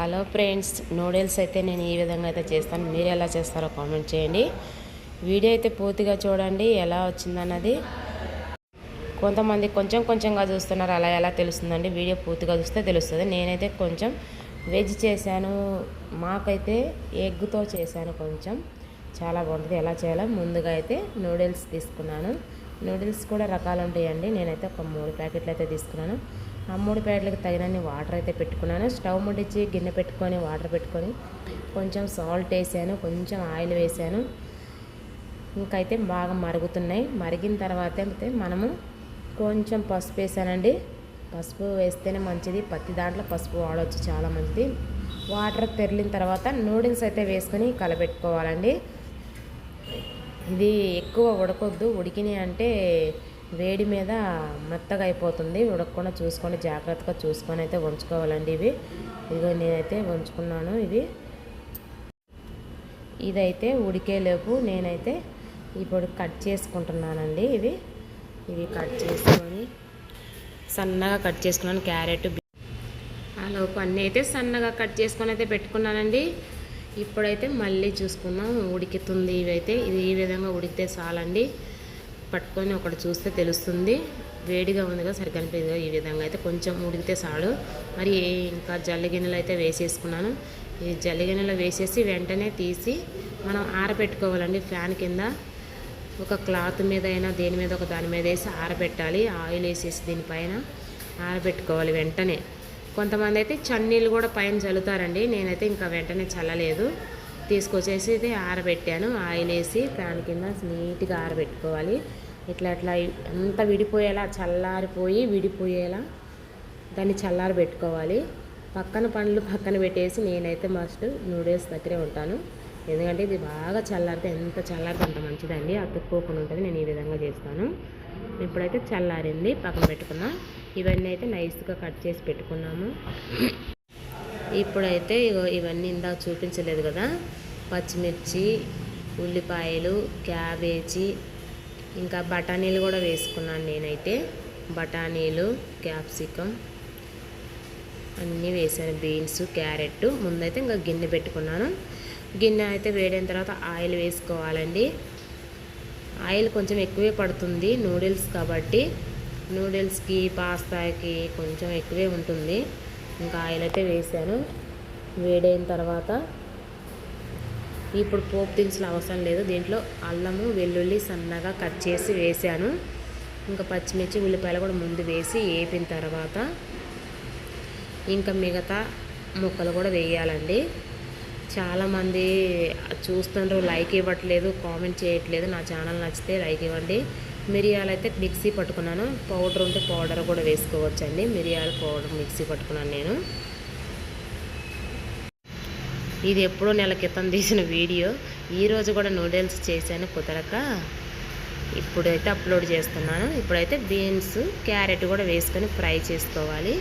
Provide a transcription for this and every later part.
Hello friends noodles అయితే నేను ఈ విధంగా అయితే చేస్తాను. మీరు ఎలా చేస్తారో కామెంట్ చేయండి. వీడియో అయితే పూర్తిగా చూడండి ఎలా వచ్చిందన్నది. కొంతమంది కొంచెం కొంచెంగా చూస్తున్నారు అలా ఎలా తెలుస్తుందండి? వీడియో పూర్తిగా చూస్తే తెలుస్తుంది. నేనైతే కొంచెం వెజ్ చేశాను. మాకైతే ఎగ్తో చేశాను కొంచెం. చాలా బాగుంటుంది. ఎలా చేయాలో ముందుగా అయితే నూడిల్స్ తీసుకున్నాను. నూడిల్స్ కూడా రకాలు ఉంటాయండి. నేనైతే ఒక మూడు ప్యాకెట్లు అయితే తీసుకున్నాను. ఆ మూడు ప్యాకెట్లకు తగినన్ని వాటర్ అయితే పెట్టుకున్నాను. స్టవ్ ముట్టించి గిన్నె పెట్టుకొని వాటర్ పెట్టుకొని కొంచెం సాల్ట్ వేసాను కొంచెం ఆయిల్ వేసాను. ఇంకైతే బాగా మరుగుతున్నాయి. మరిగిన తర్వాత అయితే మనము కొంచెం పసుపు వేసానండి. పసుపు వేస్తేనే మంచిది. పత్తి దాంట్లో పసుపు వాడవచ్చు చాలా మంచిది. వాటర్ తెరిలిన తర్వాత నూడిల్స్ అయితే వేసుకొని కలపెట్టుకోవాలండి ఇది ఎక్కువ ఉడకొద్దు. ఉడికినాయి అంటే వేడి మీద మెత్తగా అయిపోతుంది. ఉడకకుండా చూసుకొని జాగ్రత్తగా చూసుకొని అయితే ఉంచుకోవాలండి ఇవి. ఇదిగో నేనైతే ఉంచుకున్నాను ఇవి. ఇదైతే ఉడికేలోపు నేనైతే ఇప్పుడు కట్ చేసుకుంటున్నానండి ఇవి. ఇవి కట్ చేసుకొని సన్నగా కట్ చేసుకున్నాను క్యారెట్ ఆలోపు అన్నీ అయితే సన్నగా కట్ చేసుకొని అయితే పెట్టుకున్నానండి. ఇప్పుడైతే మళ్ళీ చూసుకుందాం ఉడికితుంది ఇవైతే. ఇది ఈ విధంగా ఉడికితే చాలండి. పట్టుకొని ఒకటి చూస్తే తెలుస్తుంది. వేడిగా ఉందిగా కదా సరిగ్గా అనిపించదు ఈ విధంగా అయితే కొంచెం ఉడికితే చాలు. మరి ఇంకా జల్లి గిన్నెలు అయితే వేసేసుకున్నాను. ఈ జల్లి గిన్నెలో వేసేసి వెంటనే తీసి మనం ఆరబెట్టుకోవాలండి ఫ్యాన్ కింద ఒక క్లాత్ మీద అయినా దేని మీద ఒక దాని మీద వేసి ఆరబెట్టాలి ఆయిల్ వేసేసి దీనిపైన ఆరబెట్టుకోవాలి వెంటనే. కొంతమంది అయితే చన్నీళ్ళు కూడా పైన చల్లుతారండి నేనైతే ఇంకా వెంటనే చల్లలేదు. తీసుకొచ్చేసి ఇది ఆరబెట్టాను. ఆయిల్ వేసి ఫ్యాన్ కింద నీట్గా ఆరబెట్టుకోవాలి. ఇట్లా అట్లా అంత విడిపోయేలా చల్లారిపోయి విడిపోయేలా దాన్ని చల్లారి పెట్టుకోవాలి పక్కన పండ్లు పక్కన పెట్టేసి నేనైతే మస్ట్ నూడిల్స్ దగ్గరే ఉంటాను. ఎందుకంటే ఇది బాగా చల్లారితే ఎంత చల్లారితే అంత మంచిదండి. అతుక్కోకుండా ఉంటుంది. నేను ఈ విధంగా చేస్తాను. ఇప్పుడైతే చల్లారింది. పక్కన పెట్టుకున్నాం. ఇవన్నీ అయితే నైస్గా కట్ చేసి పెట్టుకున్నాము. ఇప్పుడైతే ఇగో ఇవన్నీ ఇందాక చూపించలేదు కదా. పచ్చిమిర్చి ఉల్లిపాయలు క్యాబేజీ ఇంకా బఠానీలు కూడా వేసుకున్నాను నేనైతే. బఠానీలు క్యాప్సికమ్ అన్నీ వేసాను. బీన్స్ క్యారెట్ ముందైతే ఇంకా గిన్నె పెట్టుకున్నాను. గిన్నె అయితే వేడైన తర్వాత ఆయిల్ వేసుకోవాలండి. ఆయిల్ కొంచెం ఎక్కువే పడుతుంది నూడిల్స్ కాబట్టి. నూడిల్స్కి పాస్తాకి కొంచెం ఎక్కువే ఉంటుంది. ఇంకా ఆయిల్ అయితే వేసాను. వేడైన తర్వాత ఇప్పుడు పోపు దినుసులు అవసరం లేదు. దీంట్లో అల్లము వెల్లుల్లి సన్నగా కట్ చేసి వేసాను. ఇంకా పచ్చిమిర్చి ఉల్లిపాయలు కూడా ముందు వేసి వేపిన తర్వాత ఇంకా మిగతా ముక్కలు కూడా వేయాలండి. చాలామంది చూస్తుండ్రు లైక్ ఇవ్వట్లేదు కామెంట్ చేయట్లేదు. నా ఛానల్ నచ్చితే లైక్ ఇవ్వండి. మిరియాలు అయితే మిక్సీ పట్టుకున్నాను. పౌడర్ ఉంటే పౌడర్ కూడా వేసుకోవచ్చండి. మిరియాల పౌడర్ మిక్సీ పట్టుకున్నాను నేను. ఇది ఎప్పుడో నెల క్రితం తీసిన వీడియో. ఈరోజు కూడా నూడిల్స్ చేశాను కుదరక. ఇప్పుడైతే అప్లోడ్ చేస్తున్నాను. ఇప్పుడైతే బీన్స్ క్యారెట్ కూడా వేసుకొని ఫ్రై చేసుకోవాలి.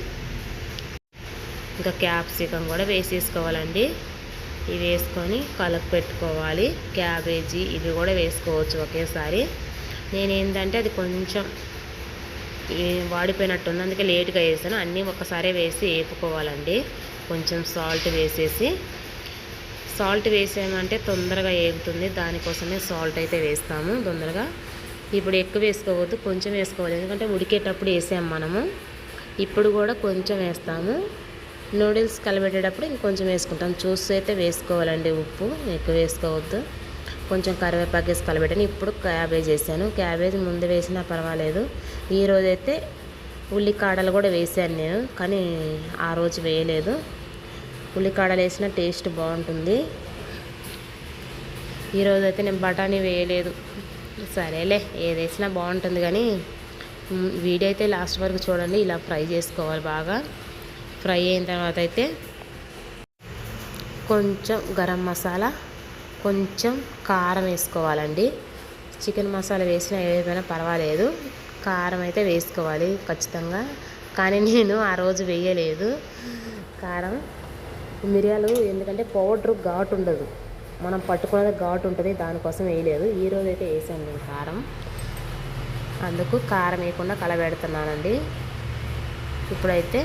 ఇంకా క్యాప్సికం కూడా వేసేసుకోవాలండి. ఇవి వేసుకొని కలుపు పెట్టుకోవాలి. క్యాబేజీ ఇవి కూడా వేసుకోవచ్చు ఒకేసారి. నేను ఏంటంటే అది కొంచెం వాడిపోయినట్టుంది. అందుకే లేట్గా వేసాను. అన్నీ ఒక్కసారే వేసి వేపుకోవాలండి కొంచెం సాల్ట్ వేసేసి సాల్ట్ వేసామంటే తొందరగా ఏగుతుంది. దానికోసమే సాల్ట్ అయితే వేస్తాము తొందరగా. ఇప్పుడు ఎక్కువ వేసుకోవద్దు కొంచెం వేసుకోవాలి. ఎందుకంటే ఉడికేటప్పుడు వేసాము మనము. ఇప్పుడు కూడా కొంచెం వేస్తాము. నూడిల్స్ కలబెట్టేటప్పుడు ఇంకొంచెం వేసుకుంటాం. చూసి అయితే వేసుకోవాలండి ఉప్పు. ఎక్కువ వేసుకోవద్దు. కొంచెం కరివేపాకు వేసి కలబెట్టాను. ఇప్పుడు క్యాబేజ్ వేసాను. క్యాబేజ్ ముందు వేసినా పర్వాలేదు. ఈరోజైతే ఉల్లికాడలు కూడా వేసాను నేను కానీ ఆ రోజు వేయలేదు. ఉల్లికాడలు వేసిన టేస్ట్ బాగుంటుంది. ఈరోజు అయితే నేను బఠానీ వేయలేదు. సరేలే ఏది వేసినా బాగుంటుంది కానీ వీడియో అయితే లాస్ట్ వరకు చూడండి. ఇలా ఫ్రై చేసుకోవాలి బాగా. ఫ్రై అయిన తర్వాత అయితే కొంచెం గరం మసాలా కొంచెం కారం వేసుకోవాలండి. చికెన్ మసాలా వేసినా ఏమైనా పర్వాలేదు. కారం అయితే వేసుకోవాలి ఖచ్చితంగా. కానీ నేను ఆ రోజు వేయలేదు. కారం మిరియాలు ఎందుకంటే పౌడర్ ఘాటు ఉండదు. మనం పట్టుకున్నది ఘాటు ఉంటుంది దానికోసం వేయలేదు. ఈరోజు అయితే వేసాను నేను కారం. అందుకు కారం వేయకుండా కలబెడుతున్నానండి. ఇప్పుడైతే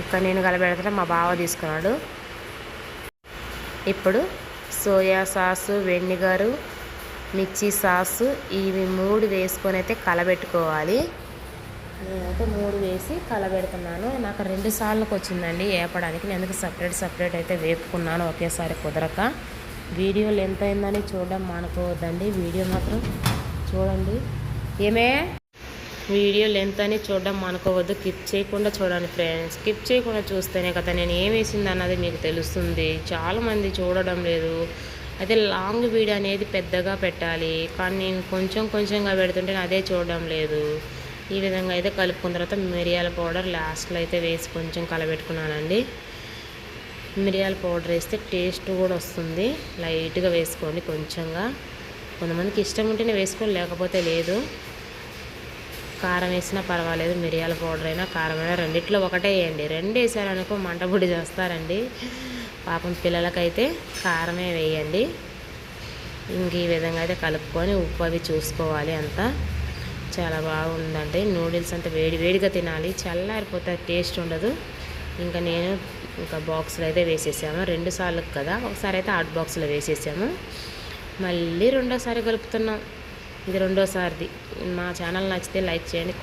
ఇంకా నేను కలబెడతా మా బావ తీసుకున్నాడు. ఇప్పుడు సోయా సాసు వెనిగరు మిర్చి సాసు ఇవి మూడు వేసుకొని అయితే కలబెట్టుకోవాలి. నేనైతే మూడు వేసి కలబెడుతున్నాను. నాకు రెండు సార్లకు వచ్చిందండి వేపడానికి నేను ఎందుకు సపరేట్ సపరేట్ అయితే వేపుకున్నాను ఒకేసారి కుదరక. వీడియో లెంత్ అయిందని చూడడం మానుకోవద్దండి. వీడియో మాత్రం చూడండి. ఏమే? వీడియో లెంత్ అని చూడడం అనుకోవద్దు స్కిప్ చేయకుండా చూడండి ఫ్రెండ్స్. స్కిప్ చేయకుండా చూస్తేనే కదా నేను ఏం వేసింది అన్నది మీకు తెలుస్తుంది. చాలామంది చూడడం లేదు. అయితే లాంగ్ వీడియో అనేది పెద్దగా పెట్టాలి. కానీ నేను కొంచెం కొంచెంగా పెడుతుంటే అదే చూడడం లేదు. ఈ విధంగా అయితే కలుపుకున్న తర్వాత మిరియాల పౌడర్ లాస్ట్లో అయితే వేసి కొంచెం కలబెట్టుకున్నానండి. మిరియాల పౌడర్ వేస్తే టేస్ట్ కూడా వస్తుంది. లైట్గా వేసుకోండి కొంచెంగా. కొంతమందికి ఇష్టం ఉంటేనే వేసుకోండి లేకపోతే లేదు. కారం వేసినా పర్వాలేదు మిరియాల పౌడర్ అయినా కారం అయినా రెండిట్లో ఒకటే వేయండి. రెండు వేసారనుకో మంటపొడి చేస్తారండి. పాపం పిల్లలకైతే కారమే వేయండి. ఇంక ఈ విధంగా అయితే కలుపుకొని ఉప్పు అవి చూసుకోవాలి అంతా. చాలా బాగుందండి. నూడిల్స్ అంతా వేడి వేడిగా తినాలి. చల్లారిపోతే టేస్ట్ ఉండదు. ఇంకా నేను ఇంకా బాక్స్లో అయితే వేసేసాము. రెండు సార్లు కదా. ఒకసారి అయితే హాట్ బాక్స్లో వేసేసాము. మళ్ళీ రెండోసారి కలుపుతున్నాం. ఇది రెండోసారిది. మా ఛానల్ నచ్చితే లైక్ చేయండి